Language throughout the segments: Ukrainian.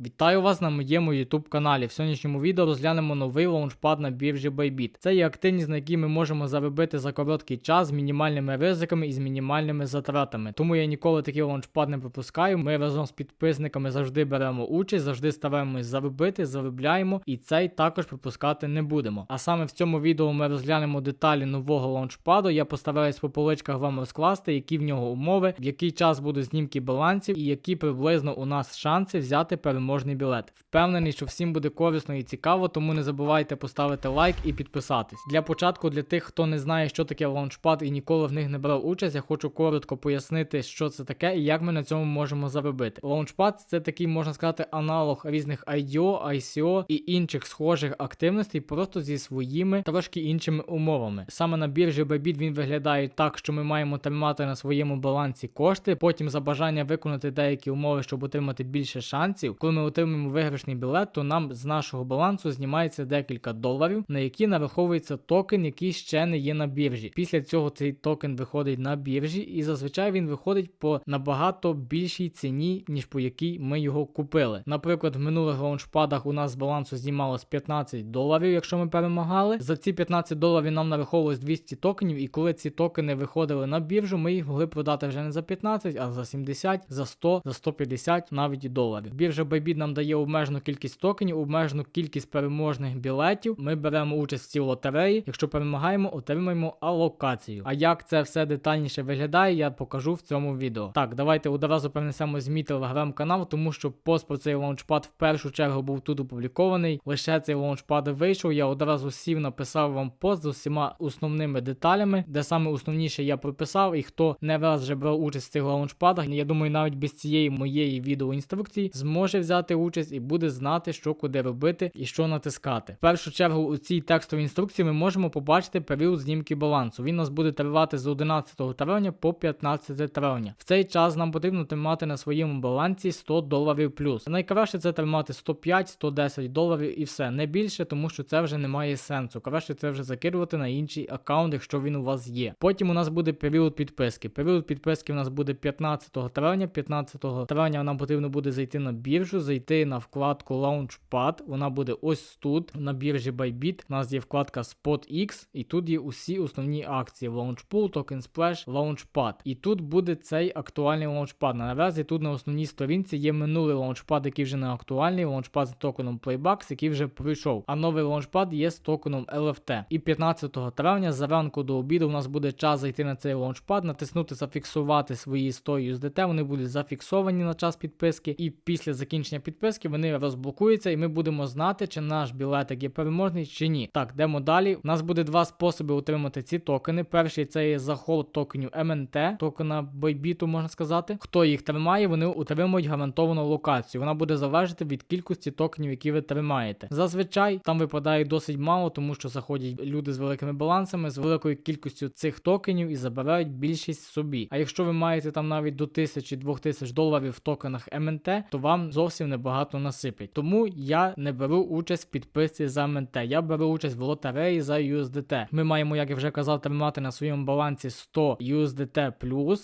Вітаю вас на моєму YouTube каналі. В сьогоднішньому відео розглянемо новий лаунчпад на біржі Bybit. Це є активність, на якій ми можемо заробити за короткий час з мінімальними ризиками і з мінімальними затратами. Тому я ніколи такий лаунчпад не пропускаю. Ми разом з підписниками завжди беремо участь, завжди стараємось заробити, заробляємо і цей також пропускати не будемо. А саме в цьому відео ми розглянемо деталі нового лаунчпаду. Я постараюсь по поличках вам розкласти, які в нього умови, в який час будуть знімки балансів і які приблизно у нас шанси взяти переможний білет. Впевнений, що всім буде корисно і цікаво, тому не забувайте поставити лайк і підписатись. Для початку, для тих, хто не знає, що таке лаунчпад і ніколи в них не брав участь, я хочу коротко пояснити, що це таке і як ми на цьому можемо заробити. Лаунчпад це такий, можна сказати, аналог різних IDO, ICO і інших схожих активностей, просто зі своїми трошки іншими умовами. Саме на біржі Bybit він виглядає так, що ми маємо тримати на своєму балансі кошти. Потім за бажання виконати деякі умови, щоб отримати більше шансів. Коли ми отримуємо виграшний білет, то нам з нашого балансу знімається декілька доларів, на які нараховується токен, який ще не є на біржі. Після цього цей токен виходить на біржі, і зазвичай він виходить по набагато більшій ціні, ніж по якій ми його купили. Наприклад, в минулих лаунчпадах у нас з балансу знімалось 15 доларів, якщо ми перемагали. За ці 15 доларів нам нараховувалось 200 токенів, і коли ці токени виходили на біржу, ми їх могли продати вже не за 15, а за 70, за 100, за 150 навіть і доларів. Біржа Bybit нам дає обмежену кількість токенів, обмежену кількість переможних білетів. Ми беремо участь в цій лотереї. Якщо перемагаємо, отримаємо алокацію. А як це все детальніше виглядає, я покажу в цьому відео. Так, давайте одразу перенесемо з мій телеграм-канал, тому що пост про цей лаунчпад в першу чергу був тут опублікований. Лише цей лаунчпад вийшов. Я одразу сів, написав вам пост з усіма основними деталями, де саме основніше я прописав. І хто не раз вже брав участь в цих лаунчпадах, я думаю, навіть без цієї моєї відеоінструкції зможе взяти участь і буде знати, що куди робити і що натискати. В першу чергу у цій текстовій інструкції ми можемо побачити період знімки балансу. Він у нас буде тривати з 11 травня по 15 травня. В цей час нам потрібно тримати на своєму балансі 100 доларів плюс. Найкраще це тримати 105-110 доларів і все не більше, тому що це вже не має сенсу. Краще це вже закидувати на інший аккаунт, якщо він у вас є. Потім у нас буде період підписки. Період підписки у нас буде 15 травня. 15 травня нам потрібно буде зайти на біржу, зайти на вкладку Launchpad. Вона буде ось тут на біржі Bybit. У нас є вкладка SpotX, і тут є усі основні акції: Launchpool, Token Splash, Launchpad. І тут буде цей актуальний лаунчпад. Наразі тут на основній сторінці є минулий лаунчпад, який вже не актуальний, лаунчпад з токеном Playbucks, який вже пройшов. А новий лаунчпад є з токеном LFT. І 15 травня зранку до обіду у нас буде час зайти на цей лаунчпад, натиснути зафіксувати свої 100 USDT. Вони будуть зафіксовані на час підписки, і після закінчення підписки вони розблокуються, і ми будемо знати, чи наш білетик є переможний чи ні. Так, йдемо далі. У нас буде два способи отримати ці токени. Перший це є заход токенів МНТ, токена Bybit, можна сказати. Хто їх тримає, вони отримують гарантовану локацію. Вона буде залежати від кількості токенів, які ви тримаєте. Зазвичай там випадає досить мало, тому що заходять люди з великими балансами, з великою кількістю цих токенів і забирають більшість собі. А якщо ви маєте там навіть до 1000-2000 доларів в токенах МНТ, то вам зовсім небагато насиплять. Тому я не беру участь в підписці за МНТ. Я беру участь в лотереї за USDT. Ми маємо, як я вже казав, тримати на своєму балансі 100 USDT+.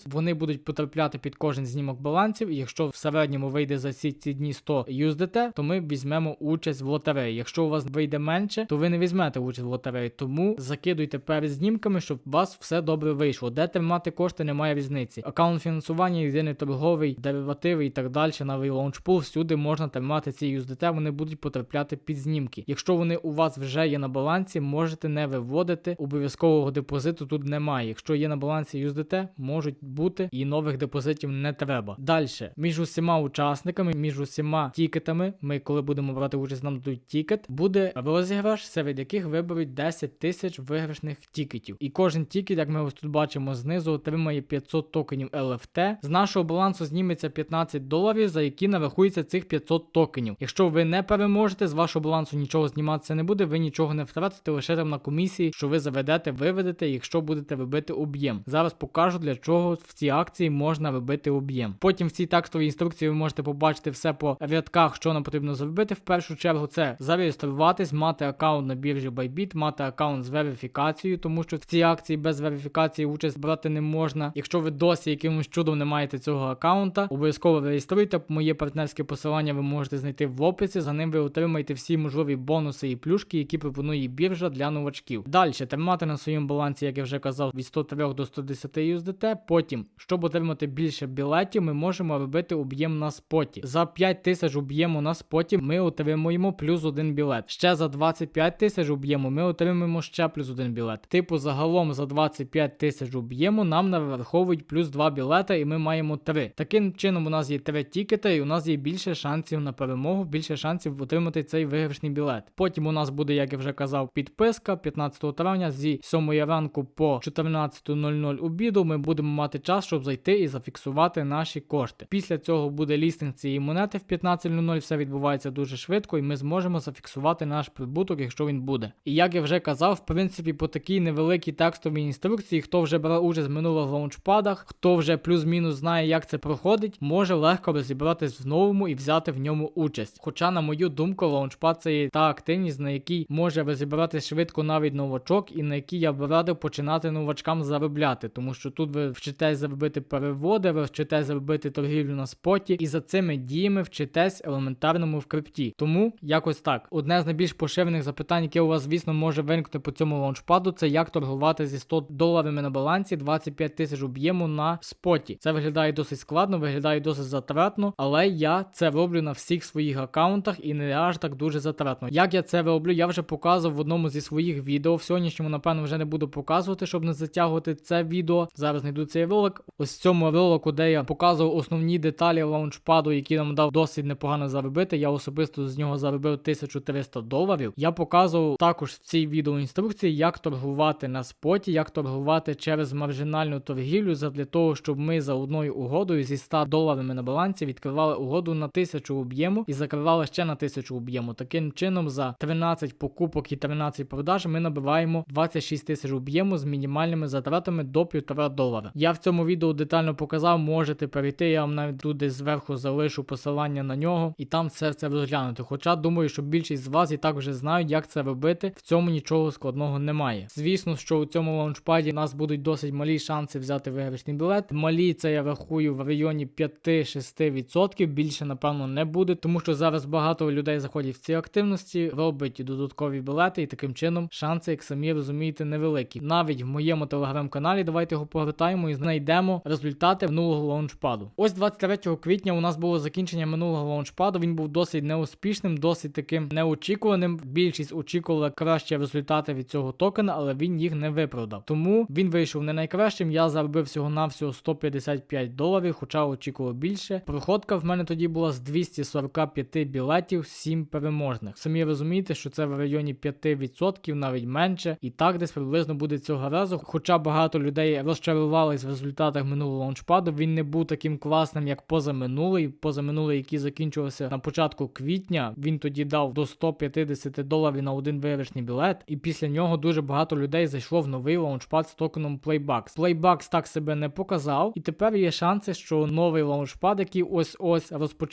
Вони будуть потрапляти під кожен знімок балансів. Якщо в середньому вийде за ці, ці дні 100 USDT, то ми візьмемо участь в лотереї. Якщо у вас вийде менше, то ви не візьмете участь в лотереї. Тому закидуйте перед знімками, щоб у вас все добре вийшло. Де тримати кошти, немає різниці. Аккаунт фінансування, єдиний торговий, деривативи і так далі. Новий лаунчпул, всюди можна тримати ці USDT, вони будуть потрапляти під знімки. Якщо вони у вас вже є на балансі, можете не виводити. Обов'язкового депозиту тут немає. Якщо є на балансі USDT, можуть бути і нових депозитів не треба. Далі, між усіма учасниками, між усіма тікетами, ми коли будемо брати участь, нам дадуть тікет, буде розіграш, серед яких виберуть 10 тисяч виграшних тікетів. І кожен тікет, як ми ось тут бачимо знизу, отримає 500 токенів LFT. З нашого балансу зніметься 15 доларів, за які нарахується цих 500 токенів. Якщо ви не переможете, з вашого балансу нічого зніматися не буде, ви нічого не втратите лише там на комісії, що ви заведете, виведете, якщо будете вибити об'єм. Зараз покажу для чого в цій акції можна вибити об'єм. Потім в цій текстовій інструкції ви можете побачити все по рядках, що нам потрібно зробити. В першу чергу це зареєструватись, мати аккаунт на біржі Bybit, мати аккаунт з верифікацією, тому що в цій акції без верифікації участь брати не можна. Якщо ви досі якимось чудом не маєте цього аккаунта, обов'язково реєструйте моє партнерське посилання посилання ви можете знайти в описі. За ним ви отримаєте всі можливі бонуси і плюшки, які пропонує біржа для новачків. Далі тримати на своєму балансі, як я вже казав, від 103 до 110 USDT. Потім, щоб отримати більше білетів, ми можемо робити об'єм на споті. За 5 тисяч об'єму на споті ми отримуємо плюс один білет. Ще за 25 тисяч об'єму ми отримуємо ще плюс один білет. Типу, загалом за 25 тисяч об'єму нам нараховують плюс 2 білета, і ми маємо 3. Таким чином, у нас є 3 тікети, і у нас є більше шансів на перемогу, більше шансів отримати цей виграшний білет. Потім у нас буде, як я вже казав, підписка 15 травня зі 7 ранку по 14.00 обіду. Ми будемо мати час, щоб зайти і зафіксувати наші кошти. Після цього буде лістинг цієї монети в 15.00. Все відбувається дуже швидко, і ми зможемо зафіксувати наш прибуток, якщо він буде. І як я вже казав, в принципі, по такій невеликій текстовій інструкції, хто вже брав участь в минулих лаунчпадах, хто вже плюс-мінус знає, як це проходить, може легко розібратись в новому і взяти в ньому участь. Хоча, на мою думку, лаунчпад це є та активність, на якій може розібратись швидко навіть новачок, і на якій я б радив починати новачкам заробляти, тому що тут ви вчитесь заробити переводи, ви вчитесь заробити торгівлю на споті, і за цими діями вчитесь елементарному в крипті. Тому якось так. Одне з найбільш поширених запитань, яке у вас, звісно, може виникнути по цьому лаунчпаду, це як торгувати зі 100 доларами на балансі 25 тисяч об'єму на споті. Це виглядає досить складно, виглядає досить затратно, але я це роблю на всіх своїх аккаунтах і не аж так дуже затратно. Як я це роблю, я вже показував в одному зі своїх відео. В сьогоднішньому, напевно, вже не буду показувати, щоб не затягувати це відео. Зараз знайду цей ролик. Ось в цьому ролику, де я показував основні деталі лаунчпаду, які нам дав досить непогано заробити. Я особисто з нього заробив 1300 доларів. Я показував також в цій відеоінструкції, як торгувати на споті, як торгувати через маржинальну торгівлю, для того, щоб ми за одною угодою зі 100 доларами на балансі відкривали угоду на 1000 об'єму і закривали ще на 1000 об'єму. Таким чином, за 13 покупок і 13 продаж ми набиваємо 26 тисяч об'єму з мінімальними затратами до 1,5 долара. Я в цьому відео детально показав, можете перейти. Я вам навіть десь зверху залишу посилання на нього і там все це розглянути. Хоча думаю, що більшість з вас і так вже знають, як це робити. В цьому нічого складного немає. Звісно, що у цьому лаунчпаді у нас будуть досить малі шанси взяти виграшний білет. Малі це я рахую в районі 5-6%. Більше напевно не буде, тому що зараз багато людей заходять в ці активності, робить додаткові білети, і таким чином шанси, як самі розумієте, невеликі. Навіть в моєму телеграм-каналі давайте його погортаємо і знайдемо результати минулого лаунчпаду. Ось 23 квітня у нас було закінчення минулого лаунчпаду. Він був досить неуспішним, досить таким неочікуваним. Більшість очікувала краще результати від цього токена, але він їх не виправдав. Тому він вийшов не найкращим. Я заробив всього на всього 155 доларів, хоча очікував більше. Проходка в мене тоді була з 245 білетів, 7 переможних. Самі розумієте, що це в районі 5%, навіть менше, і так десь приблизно буде цього разу. Хоча багато людей розчарувались в результатах минулого лаунчпаду, він не був таким класним, як позаминулий. Позаминулий, який закінчувався на початку квітня. Він тоді дав до 150 доларів на один виграшний білет, і після нього дуже багато людей зайшло в новий лаунчпад з токеном Playbucks. Playbucks так себе не показав, і тепер є шанси, що новий лаунчпад, який ось ось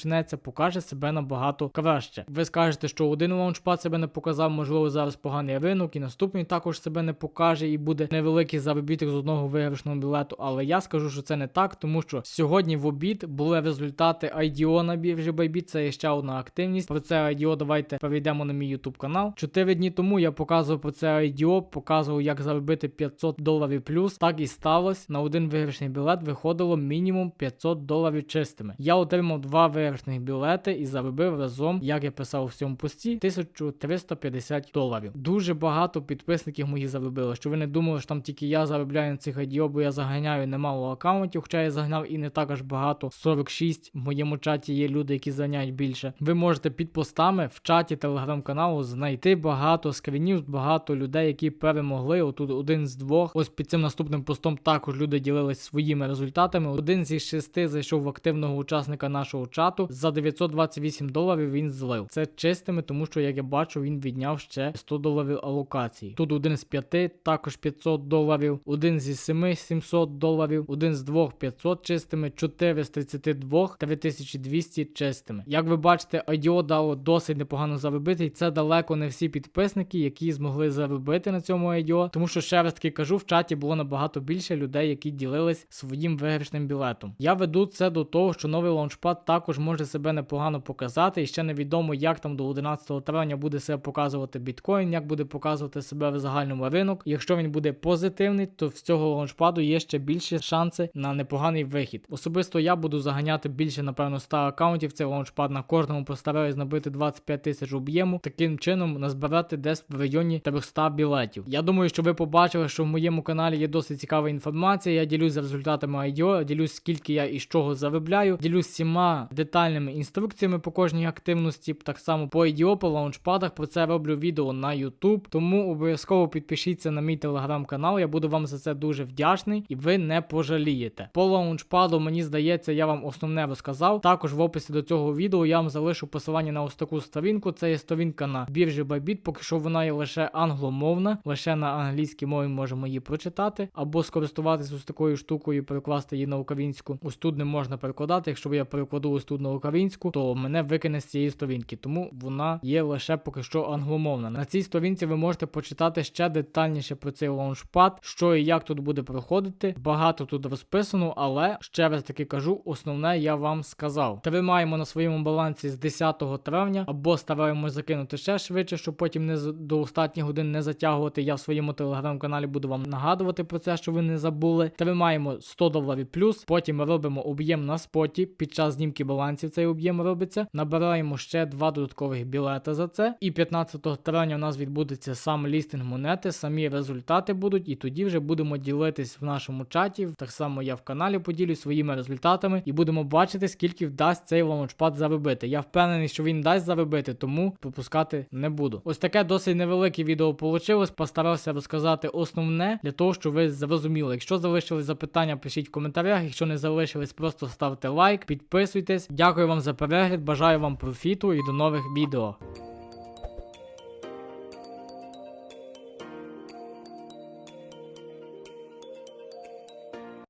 розпочнеться, покаже себе набагато краще. Ви скажете, що один лаунчпад себе не показав, можливо, зараз поганий ринок, і наступний також себе не покаже, і буде невеликий заробіток з одного виграшного білету. Але я скажу, що це не так, тому що сьогодні в обід були результати IDO на біржі Bybit, це є ще одна активність. Про це IDO давайте перейдемо на мій YouTube канал. Чотири дні тому я показував про це IDO, показував, як заробити 500 доларів плюс. Так і сталося. На один виграшний білет виходило мінімум 500 доларів чистими. Я отримав два виграшних білети і заробив разом, як я писав у цьому пості, 1350 доларів. Дуже багато підписників моїх заробило. Що ви не думали, що там тільки я заробляю на цих IDO, бо я заганяю немало аккаунтів, хоча я загнав і не так аж багато. 46 в моєму чаті є люди, які заганяють більше. Ви можете під постами в чаті телеграм-каналу знайти багато скрінів, багато людей, які перемогли. Отут один з двох. Ось під цим наступним постом також люди ділились своїми результатами. Один зі шести зайшов в активного учасника нашого чату. За 928 доларів він злив. Це чистими, тому що, як я бачу, він відняв ще 100 доларів алокації. Тут один з п'яти, також 500 доларів, один зі семи 700 доларів, один з двох 500 чистими, 4 з 32 3200 чистими. Як ви бачите, IDO дало досить непогано заробити, і це далеко не всі підписники, які змогли заробити на цьому IDO. Тому що ще раз таки кажу, в чаті було набагато більше людей, які ділились своїм виграшним білетом. Я веду це до того, що новий лаунчпад також може може себе непогано показати. І ще невідомо, як там до 11 травня буде себе показувати біткоін, як буде показувати себе в загальному ринок. Якщо він буде позитивний, то в цього лаунчпаду є ще більші шанси на непоганий вихід. Особисто я буду заганяти більше, напевно, 100 аккаунтів. Цей лаунчпад на кожному постараюсь набити 25 тисяч об'єму. Таким чином назбирати десь в районі 300 білетів. Я думаю, що ви побачили, що в моєму каналі є досить цікава інформація. Я ділюсь за результатами IDO, ділюсь скільки я і з чого заробляю, ділюсь всіма детальними інструкціями по кожній активності. Так само по IDO, лаунчпадах. Про це роблю відео на YouTube. Тому обов'язково підпишіться на мій телеграм-канал. Я буду вам за це дуже вдячний, і ви не пожалієте. По лаунчпаду, мені здається, я вам основне розказав. Також в описі до цього відео я вам залишу посилання на ось таку сторінку. Це є сторінка на біржі Bybit, поки що вона є лише англомовна, лише на англійській мові можемо її прочитати, або скористуватися ось такою штукою, перекласти її на українську. Ось тут не можна перекладати. Якщо я перекладу ось тут на українську, то мене викине з цієї сторінки, тому вона є лише поки що англомовна. На цій сторінці ви можете почитати ще детальніше про цей лаунчпад, що і як тут буде проходити. Багато тут розписано, але ще раз таки кажу, основне я вам сказав. Тримаємо на своєму балансі з 10 травня, або стараємось закинути ще швидше, щоб потім не до останніх годин не затягувати. Я в своєму телеграм-каналі буду вам нагадувати про це, що ви не забули. Тримаємо 100 доларів плюс, потім робимо об'єм на споті. Під час знімки балансів цей об'єм робиться. Набираємо ще два додаткових білети за це. І 15 травня у нас відбудеться сам лістинг монети, самі результати будуть, і тоді вже будемо ділитись в нашому чаті. Так само я в каналі поділюсь своїми результатами і будемо бачити, скільки вдасть цей лаунчпад заробити. Я впевнений, що він дасть заробити, тому пропускати не буду. Ось таке досить невелике відео вийшло. Постарався розказати основне для того, щоб ви зрозуміли. Якщо залишились запитання, пишіть в коментарях. Якщо не залишились, просто ставте лайк, підписуйтесь. Дякую вам за перегляд, бажаю вам профіту і до нових відео.